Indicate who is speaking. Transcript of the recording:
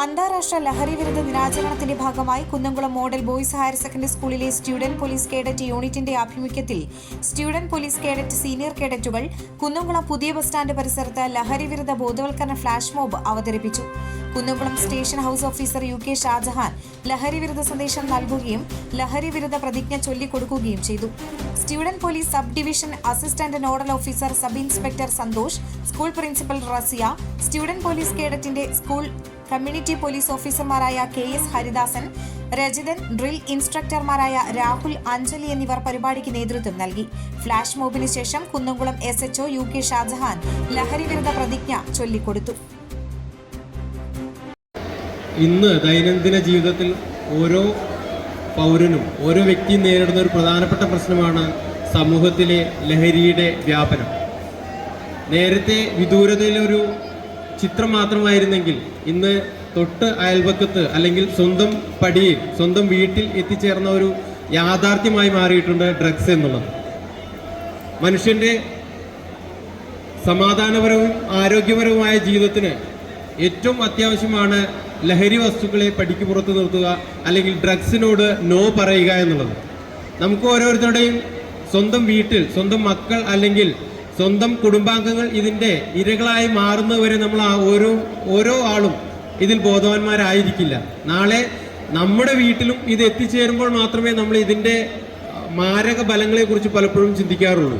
Speaker 1: അന്താരാഷ്ട്ര ലഹരി വിരുദ്ധ ദിനാചരണത്തിന്റെ ഭാഗമായി Kunnamkulam model boys higher secondary സ്കൂളിലെ സ്റ്റുഡന്റ് പോലീസ് കേഡറ്റ് യൂണിറ്റിന്റെ ആഭിമുഖ്യത്തിൽ സ്റ്റുഡന്റ് പോലീസ് കേഡറ്റ് സീനിയർ കേഡറ്റുകൾ കുന്നംകുളം പുതിയ ബസ് സ്റ്റാൻഡ് പരിസരത്ത് ലഹരി വിരുദ്ധ ബോധവൽക്കരണ ഫ്ലാഷ് മോബ് അവതരിപ്പിച്ചു. Kunnamkulam station house officer U K Shajahan ലഹരി വിരുദ്ധ സന്ദേശം നൽകുകയും ലഹരി വിരുദ്ധ പ്രതിജ്ഞ ചൊല്ലിക്കൊടുക്കുകയും ചെയ്തു. Student police sub division assistant nodal officer sub inspector Santhosh school principal Rasiya student police കേഡറ്റിന്റെ school community police ഓഫീസർമാരായ K S Haridasan Rajithan drill ഇൻസ്ട്രക്ടർമാരായ Rahul Anjali എന്നിവർ പരിപാടിക്ക് നേതൃത്വം നൽകി. ഫ്ലാഷ് മോബിന് ശേഷം Kunnamkulam S H O U K Shajahan ലഹരി വിരുദ്ധ പ്രതിജ്ഞ ചൊല്ലിക്കൊടുത്തു.
Speaker 2: ഇന്ന് ദൈനംദിന ജീവിതത്തിൽ ഓരോ പൗരനും ഓരോ വ്യക്തിയും നേരിടുന്ന ഒരു പ്രധാനപ്പെട്ട പ്രശ്നമാണ് സമൂഹത്തിലെ ലഹരിയുടെ വ്യാപനം. നേരത്തെ വിദൂരതയിലൊരു ചിത്രം മാത്രമായിരുന്നെങ്കിൽ ഇന്ന് തൊട്ട് അയൽപക്കത്ത് അല്ലെങ്കിൽ സ്വന്തം പടിയിൽ സ്വന്തം വീട്ടിൽ എത്തിച്ചേർന്ന ഒരു യാഥാർത്ഥ്യമായി മാറിയിട്ടുണ്ട് ഡ്രഗ്സ് എന്നുള്ളത്. മനുഷ്യന്റെ സമാധാനപരവും ആരോഗ്യപരവുമായ ജീവിതത്തിന് ഏറ്റവും അത്യാവശ്യമാണ് ലഹരി വസ്തുക്കളെ പടിക്ക് പുറത്ത് നിർത്തുക അല്ലെങ്കിൽ ഡ്രഗ്സിനോട് നോ പറയുക എന്നുള്ളത്. നമുക്ക് ഓരോരുത്തരുടെയും സ്വന്തം വീട്ടിൽ സ്വന്തം മക്കൾ അല്ലെങ്കിൽ സ്വന്തം കുടുംബാംഗങ്ങൾ ഇതിന്റെ ഇരകളായി മാറുന്നവരെ നമ്മൾ ആ ഓരോ ഓരോ ആളും ഇതിൽ ബോധവാന്മാരായിരിക്കില്ല. നാളെ നമ്മുടെ വീട്ടിലും ഇത് എത്തിച്ചേരുമ്പോൾ മാത്രമേ നമ്മൾ ഇതിന്റെ മാരക ഫലങ്ങളെക്കുറിച്ച് പലപ്പോഴും ചിന്തിക്കാറുള്ളൂ.